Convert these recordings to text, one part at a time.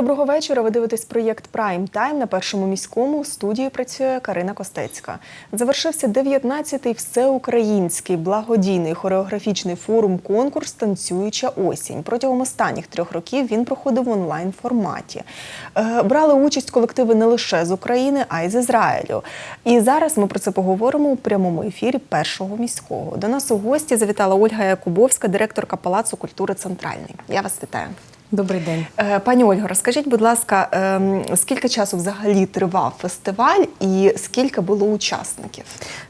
Доброго вечора. Ви дивитесь проєкт Прайм Тайм на першому міському. У студії працює Карина Костецька. Завершився 19-й всеукраїнський благодійний хореографічний форум конкурс Танцююча осінь. Протягом останніх трьох років він проходив в онлайн форматі. Е, Брали участь колективи не лише з України, а й з Ізраїлю. І зараз ми про це поговоримо у прямому ефірі першого міського. До нас у гості завітала Ольга Якубовська, директорка Палацу культури Центральний. Я вас вітаю. Добрий день. Е, Пані Ольго, розкажіть, будь ласка, ем, скільки часу взагалі тривав фестиваль і скільки було учасників?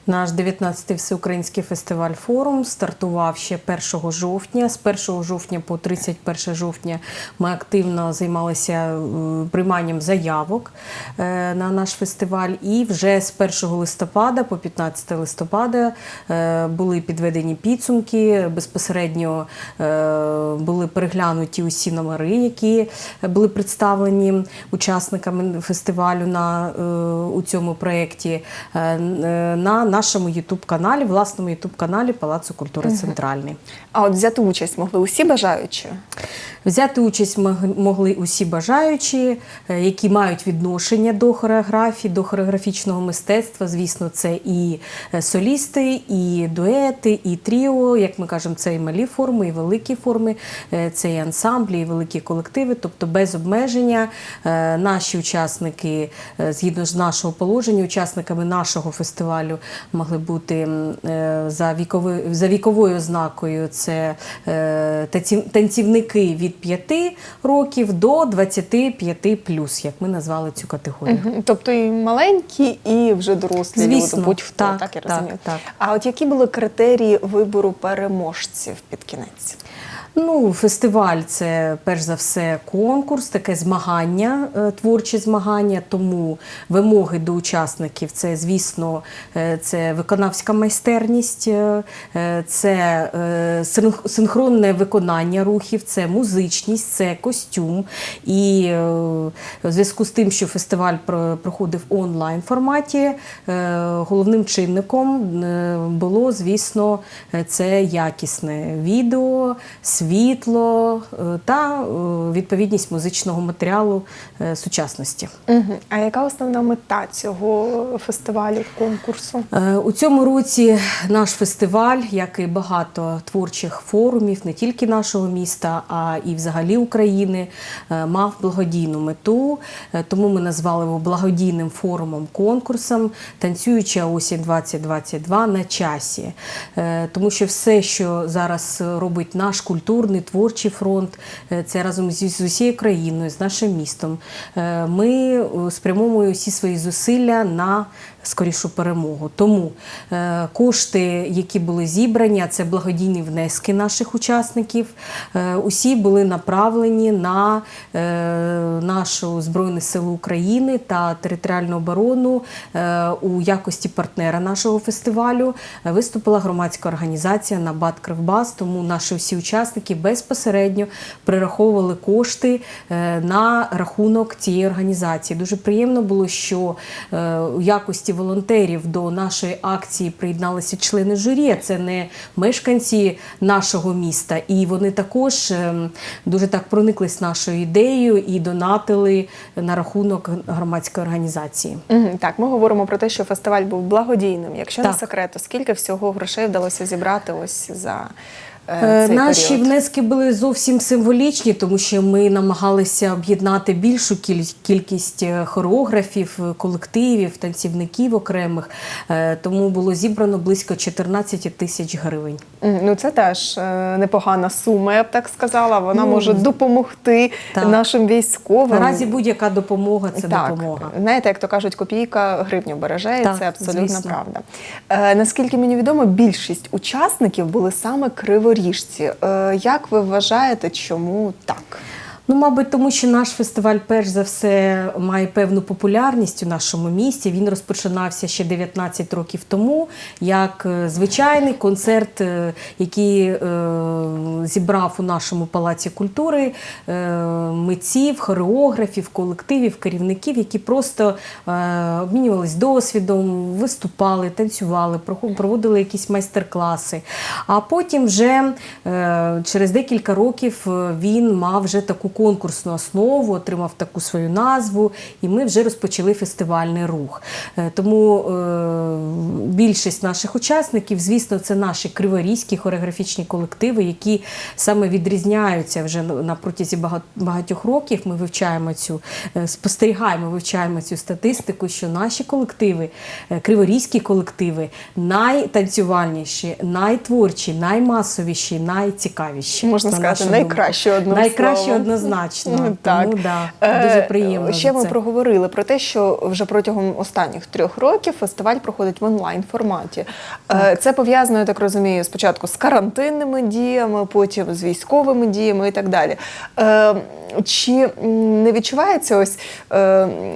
Наш 19-й всеукраїнський фестиваль форум стартував ще 1 жовтня. З 1 жовтня по 31 жовтня ми активно займалися прийманням заявок е, на наш фестиваль. І вже з 1 листопада по 15 листопада е, були підведені підсумки. Безпосередньо були переглянуті усі номери, які були представлені учасниками фестивалю на е, у цьому проєкті е, на нашому ютуб-каналі, власному ютуб-каналі Палацу культури Центральний. А от взяти участь могли усі бажаючі? Взяти участь могли усі бажаючі, е, які мають відношення до хореографії, до хореографічного мистецтва. Звісно, це і солісти, і дуети, і тріо. Як ми кажемо, це і малі форми, і великі форми, це і ансамблі, і великі колективи. Тобто без обмеження е, наші учасники, е, згідно з нашого положення, учасниками нашого фестивалю могли бути е, за віковою за віковою ознакою. Це танцівники від 5 років до 25 плюс, як ми назвали цю категорію. Мгм. Тобто і маленькі, і вже дорослі Звісно, люди, будь-хто, так, так, я так, так. А от які були критерії вибору переможців під кінець? Ну, фестиваль це перш за все конкурс, таке змагання, е, творчі змагання. Тому вимоги до учасників це, звісно, е, це виконавська майстерність, е, це синхронне виконання рухів, це музичність, це костюм. І в зв'язку з тим, що фестиваль проходив в онлайн форматі, головним чинником було, звісно, це якісне відео, світло е, та е, відповідність музичного матеріалу е, сучасності. Угу. А яка основна мета цього фестивалю, конкурсу? У цьому році наш фестиваль, як і багато творчих форумів, не тільки нашого міста, а і взагалі України, мав благодійну мету. Тому ми назвали його благодійним форумом конкурсом Танцююча осінь 2022 на часі. Тому що все, що зараз робить наш культурний творчий фронт, е, це разом з усією країною, з нашим містом. Е, Ми е, спрямовуємо всі свої зусилля на скорішу перемогу. Тому е, кошти, які були зібрані, а це благодійні внески наших учасників, е, усі були направлені на е, нашу Збройні Сили України та територіальну оборону е, у якості партнера нашого фестивалю. Виступила громадська організація Набат Кривбас, тому наші всі учасники безпосередньо перераховували кошти е, на рахунок цієї організації. Дуже приємно було, що е, у якості волонтерів до нашої акції приєдналися члени журі. Це не мешканці нашого міста, і вони також ем, дуже так прониклись нашою ідеєю і донатили на рахунок громадської організації. Так, ми говоримо про те, що фестиваль був благодійним. Якщо не секрет, то скільки всього грошей вдалося зібрати ось за цей Наші період? внески були зовсім символічні, тому що ми намагалися об'єднати більшу кількість е, хореографів, е, колективів, танцівників окремих. Е, Тому було зібрано близько 14 тисяч гривень. Ну це теж е, непогана сума, я б так сказала. Вона Ну, може допомогти так. нашим військовим. Наразі будь-яка допомога це так, допомога. знаєте, як то кажуть, копійка гривню береже, і Так, це абсолютно звісно. правда. Е, наскільки мені відомо, більшість учасників були саме криворіжці. Е, як ви вважаєте, чому так? Ну, мабуть, тому що наш фестиваль, перш за все, має певну популярність у нашому місті. Він розпочинався ще 19 років тому, як е, звичайний концерт, е, який е, зібрав у нашому палаці культури митців, хореографів, колективів, керівників, які просто е, обмінювались досвідом, виступали, танцювали, проводили якісь майстер-класи. А потім вже через декілька років він мав вже таку конкурсну основу, отримав таку свою назву, і ми вже розпочали фестивальний рух. Е, Тому е, більшість наших учасників, звісно, це наші криворізькі хореографічні колективи, які саме відрізняються вже на протязі багатьох років. Ми вивчаємо цю е, спостерігаємо, вивчаємо цю статистику, що наші колективи, криворізькі колективи, найтанцювальніші, найтворчі, наймасовіші, найцікавіші. Можна на сказати, найкраще одним словом. Однозначно. Так. Тому да, Е, дуже приємно. Ще ми це. проговорили про те, що вже протягом останніх трьох років фестиваль проходить в онлайн форматі. Е, Це пов'язано, я так розумію, спочатку з карантинними діями, потім з військовими діями і так далі. Е, Чи не відчувається ось,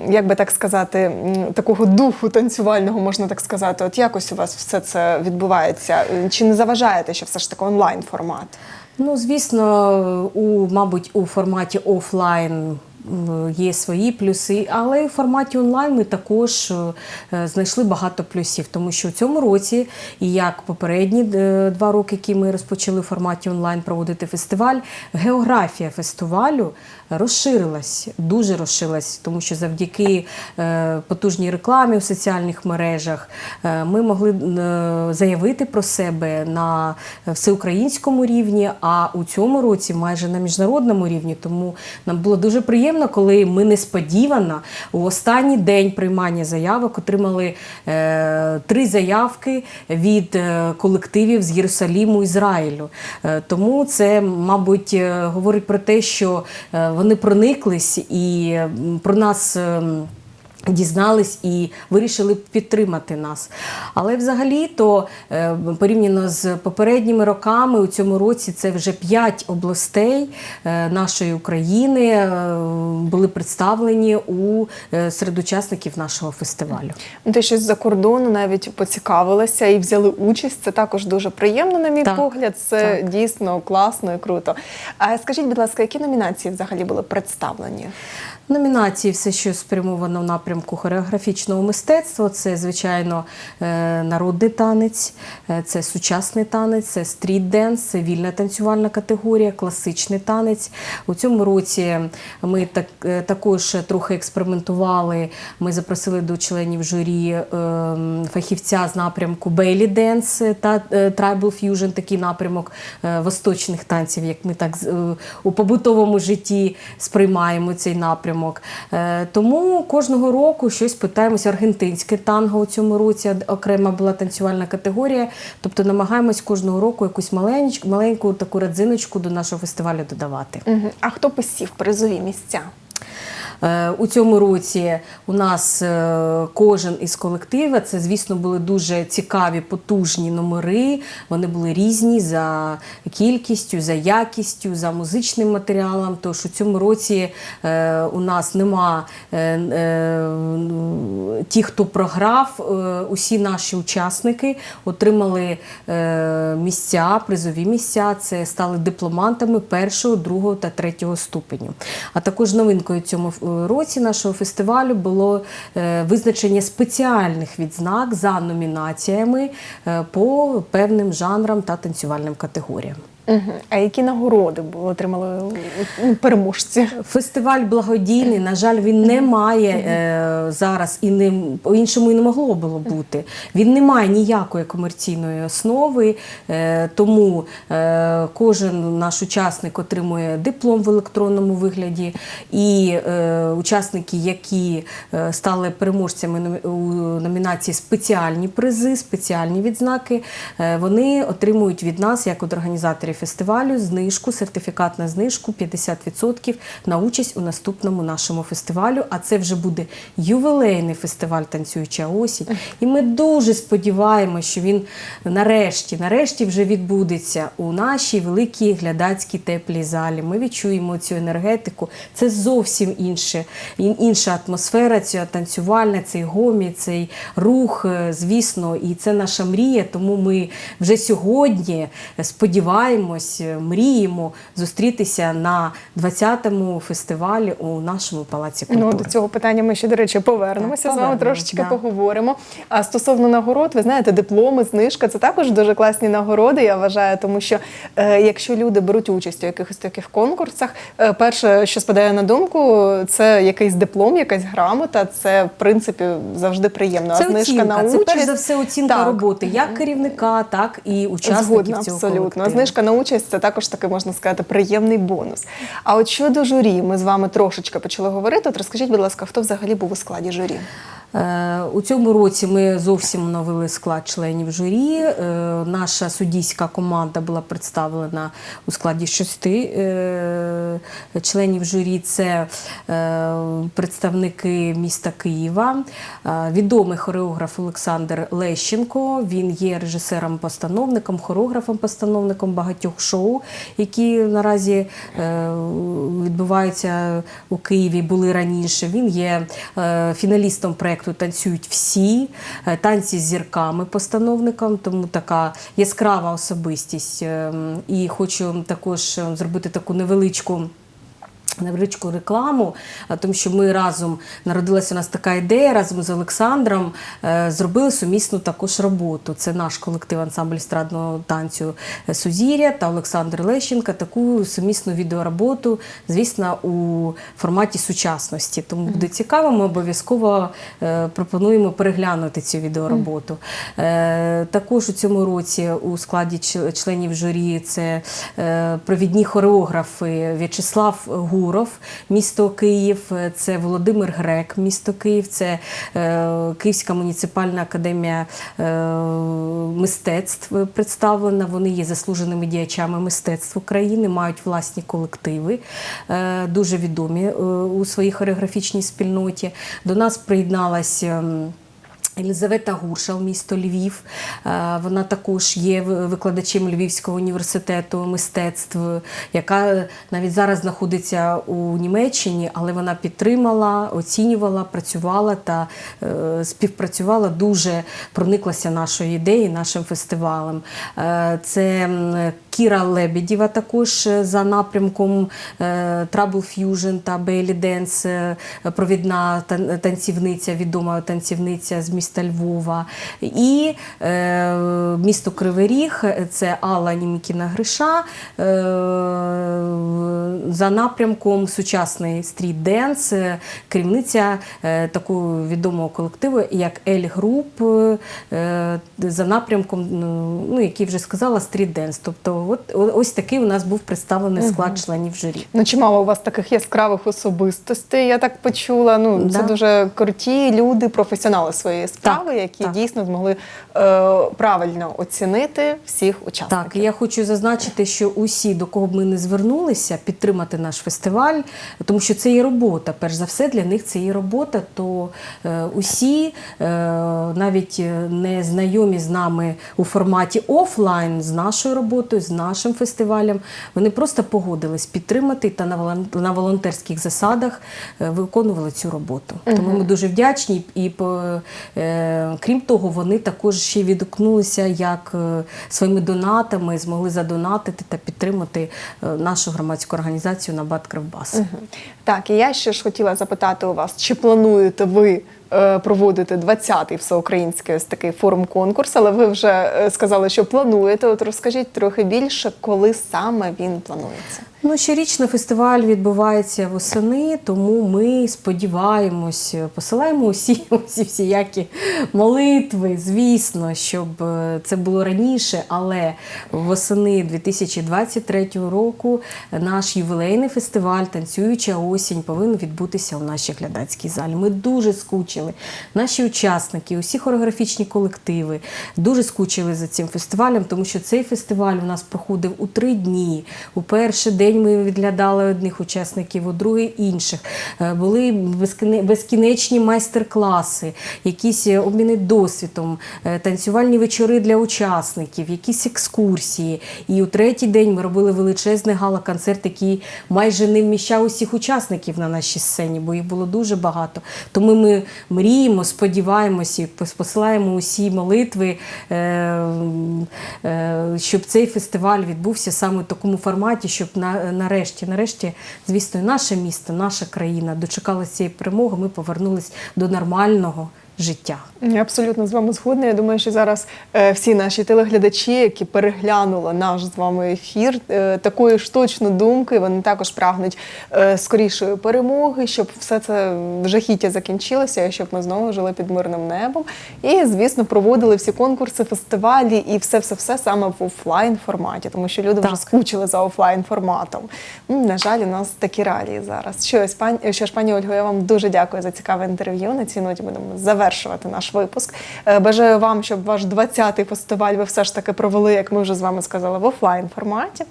як би так сказати, такого духу танцювального, можна так сказати? От якось у вас все це відбувається? Чи не заважаєте, що все ж таки онлайн формат? Ну, звісно, у, мабуть, у форматі офлайн є свої плюси, але в форматі онлайн ми також е, знайшли багато плюсів, тому що в цьому році, і як попередні е, два роки, які ми розпочали в форматі онлайн проводити фестиваль, географія фестивалю розширилась, дуже розширилась, тому що завдяки е, потужній рекламі в соціальних мережах е, ми могли е, заявити про себе на всеукраїнському рівні, а у цьому році майже на міжнародному рівні. Тому нам було дуже приємно, коли ми несподівано у останній день приймання заявок отримали три заявки від колективів з Єрусаліму Ізраїлю. Тому це, мабуть, говорить про те, що вони прониклись і про нас. Дізнались і вирішили підтримати нас. Але взагалі, то е, порівняно з попередніми роками, у цьому році це вже п'ять областей е, нашої України е, були представлені у серед учасників нашого фестивалю. Ну, Ти щось за кордону навіть поцікавилася і взяли участь. Це також дуже приємно, на мій Так, погляд. Це так. дійсно класно і круто. А скажіть, будь ласка, які номінації взагалі були представлені? Номінації все, що спрямовано в напрямку хореографічного мистецтва. Це, звичайно, е, народний танець, е, це сучасний танець, це стріт-денс, це вільна танцювальна категорія, класичний танець. У цьому році ми так, е, також трохи експериментували. Ми запросили до членів журі фахівця з напрямку Бейлі Денс та Tribal Fusion, такий напрямок восточних танців, як ми так у побутовому житті сприймаємо цей напрямок. Е, Тому кожного року щось питаємося. Аргентинське танго у цьому році окрема була танцювальна категорія. Тобто намагаємось кожного року якусь маленьку, маленьку таку родзиночку до нашого фестивалю додавати. А хто посів призові місця? Е, У цьому році у нас е, кожен із колективів, це, звісно, були дуже цікаві, потужні номери. Вони були різні за кількістю, за якістю, за музичним матеріалом. Тож у цьому році е, у нас нема ті, хто програв, усі наші учасники отримали місця, призові місця. Це стали дипломантами першого, другого та третього ступеню. А також новинкою цьому році нашого фестивалю було е, визначення спеціальних відзнак за номінаціями е, по певним жанрам та танцювальним категоріям. Угу. А які нагороди були отримали переможці? Фестиваль благодійний. На жаль, він не має е, зараз і не по-іншому і не могло було бути. Він не має ніякої комерційної основи, е, тому е, кожен наш учасник отримує диплом в електронному вигляді, і е, учасники, які е, стали переможцями у номінації спеціальні призи, спеціальні відзнаки, е, вони отримують від нас, як від організаторів фестивалю, знижку, сертифікат на знижку 50% на участь у наступному нашому фестивалю. А це вже буде ювілейний фестиваль Танцююча осінь. І ми дуже сподіваємося, що він нарешті, нарешті вже відбудеться у нашій великій глядацькій теплій залі. Ми відчуємо цю енергетику. Це зовсім інше, інша атмосфера, ця танцювальна, цей гомі, цей рух, е, звісно, і це наша мрія. Тому ми вже сьогодні сподіваємося, сподіваємось, е, мріємо зустрітися на 20-му фестивалі у нашому палаці культури. Ну, до цього питання ми ще, до речі, повернемося Так, з вами трошечки да. поговоримо. А стосовно нагород, ви знаєте, дипломи, знижка це також дуже класні нагороди, я вважаю, тому що е, якщо люди беруть участь у якихось таких конкурсах, е, перше, що спадає на думку, це якийсь диплом, якась грамота. Це в принципі завжди приємно. Це а знижка оцінка, на це перш за все оцінка Так. роботи як керівника, так і учасників Згодна, цього абсолютно. колективу. Знижка на участь це також таки можна сказати приємний бонус. А от щодо журі, ми з вами трошечки почали говорити. От розкажіть, будь ласка, хто взагалі був у складі журі? Е, У цьому році ми зовсім оновили склад членів журі. Е, Наша суддійська команда була представлена у складі шести е, членів журі. Це представники міста Києва, відомий хореограф Олександр Лещенко. Він є режисером-постановником, хореографом-постановником багатьох шоу, які наразі відбуваються у Києві, були раніше. Він є фіналістом проєкту Танцюють всі, е, танці з зірками постановником, тому така яскрава особистість. Е, І хочу також е, зробити таку невеличку. Невеличку рекламу, а, тому що ми разом народилася у нас така ідея разом з Олександром е, зробили сумісну також роботу. Це наш колектив ансамбль естрадного танцю е, Сузір'я та Олександр Лещенка. Таку сумісну відеороботу, звісно, у форматі сучасності. Тому буде цікаво. Ми обов'язково е, пропонуємо переглянути цю відеороботу. Е, Також у цьому році у складі членів журі це е, провідні хореографи В'ячеслав Гуров, місто Київ, е, це Володимир Грек, місто Київ, це е, Київська муніципальна академія е, мистецтв представлена. Вони є заслуженими діячами мистецтв України, мають власні колективи, дуже відомі у своїй хореографічній спільноті. До нас приєдналась. Елізавета Гуршал, місто Львів. Е, Вона також є викладачем Львівського університету мистецтв, яка навіть зараз знаходиться у Німеччині, але вона підтримала, оцінювала, працювала та е, співпрацювала, дуже прониклася нашою ідеєю, нашим фестивалем. Е, Це Кіра Лебедєва також е, за напрямком е, Trouble Fusion та Belly Dance, е, провідна танцівниця, відома танцівниця з міста Львова. І місто Кривий Ріг, це Алла Німікіна Гриша за напрямком сучасний стріт-денс, е, керівниця такого відомого колективу, як Ель Груп, за напрямком, ну, ну, який вже сказала, стріт-денс. Тобто, от, ось такий у нас був представлений склад членів журі. Ну, чимало у вас таких яскравих особистостей, я так почула. Ну, це дуже круті люди, професіонали своєї справи, Так, які так. дійсно змогли е, правильно оцінити всіх учасників. Так, я хочу зазначити, що усі, до кого б ми не звернулися, підтримати наш фестиваль, тому що це є робота. Перш за все, для них це є робота. То е, усі, е, навіть е, не знайомі з нами у форматі офлайн, з нашою роботою, з нашим фестивалем, вони просто погодились підтримати та на волон- волонтерських засадах е, виконували цю роботу. Тому ми дуже вдячні. І е, крім того, вони також ще відгукнулися як е, своїми донатами, змогли задонатити та підтримати е, нашу громадську організацію Набат Кривбас. Мгм. Так, і я ще ж хотіла запитати у вас, чи плануєте ви е, проводити 20-й всеукраїнський ось такий форум-конкурс, але ви вже е, сказали, що плануєте. От розкажіть трохи більше, коли саме він планується. Ну, щорічно фестиваль відбувається восени, тому ми сподіваємось, посилаємо усі, усі всіякі молитви, звісно, щоб е, це було раніше, але восени 2023 року наш ювілейний фестиваль Танцююча осінь повинен відбутися у нашій глядацькій залі. Ми дуже скучили. Наші учасники, усі хореографічні колективи дуже скучили за цим фестивалем, тому що цей фестиваль у нас проходив у три дні. У перший день ми відглядали одних учасників, у другий інших. Е, Були безкінечні майстер-класи, якісь е, обміни досвідом, е, танцювальні вечори для учасників, якісь екскурсії. І у третій день ми робили величезний гала-концерт, який майже не вміщав усіх учасників на нашій сцені, бо їх було дуже багато. Тому ми мріємо, сподіваємося, посилаємо усі молитви, е, е, щоб цей фестиваль відбувся саме в такому форматі, щоб нарешті, нарешті, звісно, наше місто, наша країна дочекалася цієї перемоги. Ми повернулись до нормального життя. Я абсолютно з вами згодна. Я думаю, що зараз е, всі наші телеглядачі, які переглянули наш з вами ефір, е, такої ж точно думки, вони також прагнуть е, скорішої перемоги, щоб все це жахіття закінчилося, і щоб ми знову жили під мирним небом. І, звісно, проводили всі конкурси, фестивалі і все, все, все саме в офлайн форматі, тому що люди вже Так. скучили за офлайн форматом. На жаль, у нас такі реалії зараз. Що ж, пані, що ж, пані Ольго, я вам дуже дякую за цікаве інтерв'ю. На цій ноті будемо завершувати наш випуск. Е, Бажаю вам, щоб ваш 20-й фестиваль ви все ж таки провели, як ми вже з вами сказали, в офлайн форматі.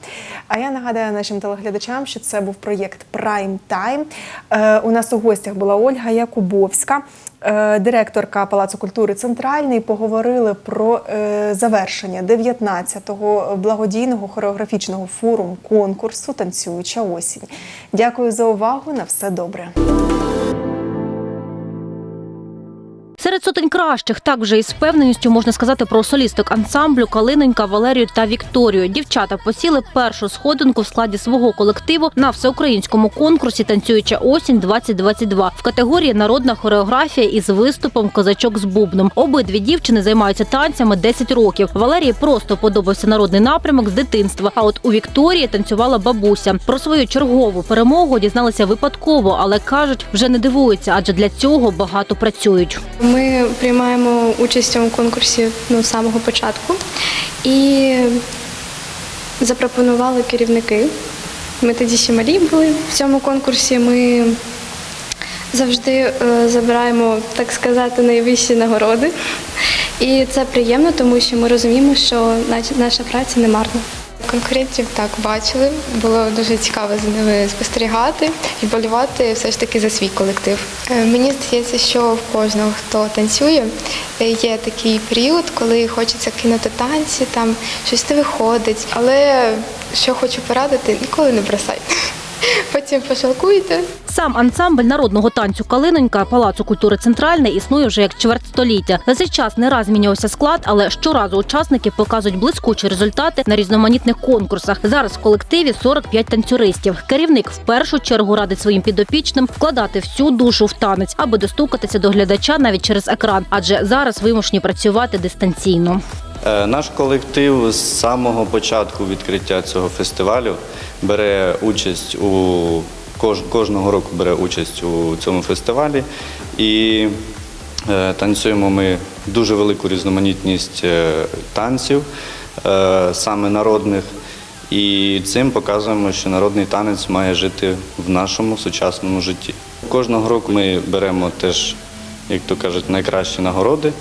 А я нагадаю нашим телеглядачам, що це був проєкт Prime Time. Е, У нас у гостях була Ольга Якубовська. е, Директорка Палацу культури Центральний поговорили про завершення 19-го благодійного хореографічного форуму конкурсу Танцююча осінь. Дякую за увагу. На все добре. Серед сотень кращих так вже із впевненістю можна сказати про солісток ансамблю Калинонька, Валерію та Вікторію. Дівчата посіли першу сходинку в складі свого колективу на всеукраїнському конкурсі Танцююча осінь 2022 в категорії Народна хореографія із виступом Козачок з бубном. Обидві дівчини займаються танцями 10 років. Валерії просто подобався народний напрямок з дитинства. А от у Вікторії танцювала бабуся. Про свою чергову перемогу дізналися випадково, але кажуть, вже не дивуються, адже для цього багато працюють. Ми приймаємо участь у цьому конкурсі ну, з самого початку і запропонували керівники. Ми тоді ще малі були в цьому конкурсі. Ми завжди е, забираємо, так сказати, найвищі нагороди. І це приємно, тому що ми розуміємо, що наша праця не марна. Конкурентів так бачили, було дуже цікаво за ними спостерігати і болювати все ж таки за свій колектив. Е, Мені здається, що в кожного, хто танцює, є такий період, коли хочеться кинути танці, там щось не виходить. Але що хочу порадити, ніколи не бросайте. Потім пошалкуєте. Сам ансамбль народного танцю Калинонька Палацу культури Центральне існує вже як чверть століття. За цей час не раз змінювався склад, але щоразу учасники показують блискучі результати на різноманітних конкурсах. Зараз в колективі 45 танцюристів. Керівник в першу чергу радить своїм підопічним вкладати всю душу в танець, аби достукатися до глядача навіть через екран, адже зараз вимушені працювати дистанційно. Е, Наш колектив з самого початку відкриття цього фестивалю бере участь у кож- кожного року бере участь у цьому фестивалі і е, танцюємо ми дуже велику різноманітність е, танців, саме народних. І цим показуємо, що народний танець має жити в нашому сучасному житті. Кожного року ми беремо теж, як то кажуть, найкращі нагороди.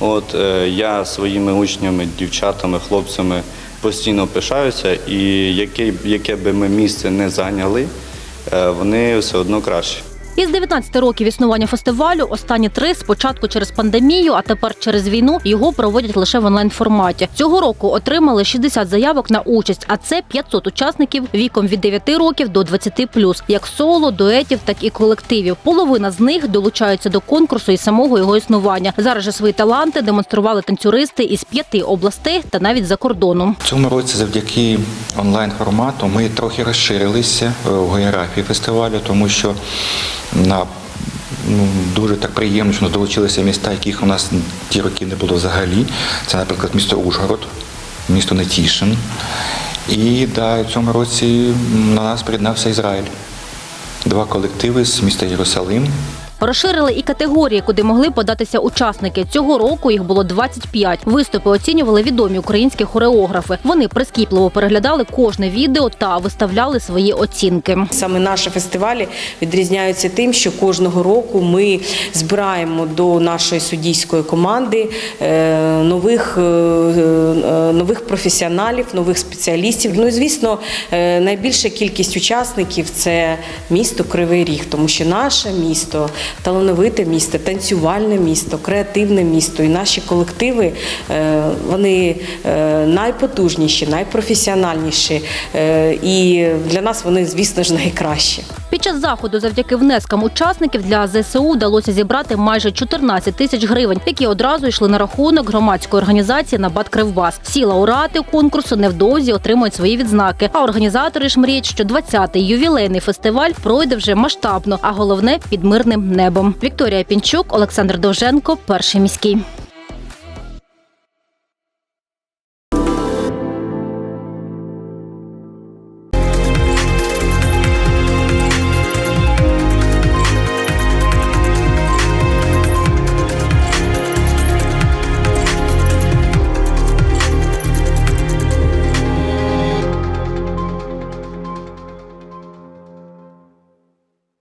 От е, я своїми учнями, дівчатами, хлопцями постійно пишаюся, і яке, яке би ми місце не зайняли, е, вони все одно кращі. Із 19 років існування фестивалю останні три спочатку через пандемію, а тепер через війну його проводять лише в онлайн форматі. Цього року отримали 60 заявок на участь, а це 500 учасників віком від 9 років до 20+, як соло, дуетів, так і колективів. Половина з них долучаються до конкурсу і самого його існування. Зараз же свої таланти демонстрували танцюристи із п'яти областей та навіть за кордоном. Цьому році завдяки онлайн формату ми трохи розширилися е, в географії фестивалю, тому що на ну, дуже так приємно, що долучилися міста, яких у нас ті роки не було взагалі. Це, наприклад, місто Ужгород, місто Нетішин. І да, в цьому році на нас приєднався Ізраїль. Два колективи з міста Єрусалим. Розширили і категорії, куди могли податися учасники. Цього року їх було 25. Виступи оцінювали відомі українські хореографи. Вони прискіпливо переглядали кожне відео та виставляли свої оцінки. Саме наші фестивалі відрізняються тим, що кожного року ми збираємо до нашої суддійської команди е, нових, е, е, нових професіоналів, нових спеціалістів. Ну і звісно, найбільша кількість учасників це місто Кривий Ріг, тому що наше місто талановите місто, танцювальне місто, креативне місто. І наші колективи е, вони е, найпотужніші, найпрофесіональніші. Е, І для нас вони, звісно ж, найкращі. Під час заходу, завдяки внескам учасників для ЗСУ вдалося зібрати майже 14 тисяч гривень, які одразу йшли на рахунок громадської організації «Набат Кривбас». Всі лауреати конкурсу невдовзі отримують свої відзнаки. А організатори ж мріють, що 20-й ювілейний фестиваль пройде вже масштабно, а головне під мирним небом. Вікторія Пінчук, Олександр Довженко, перший міський.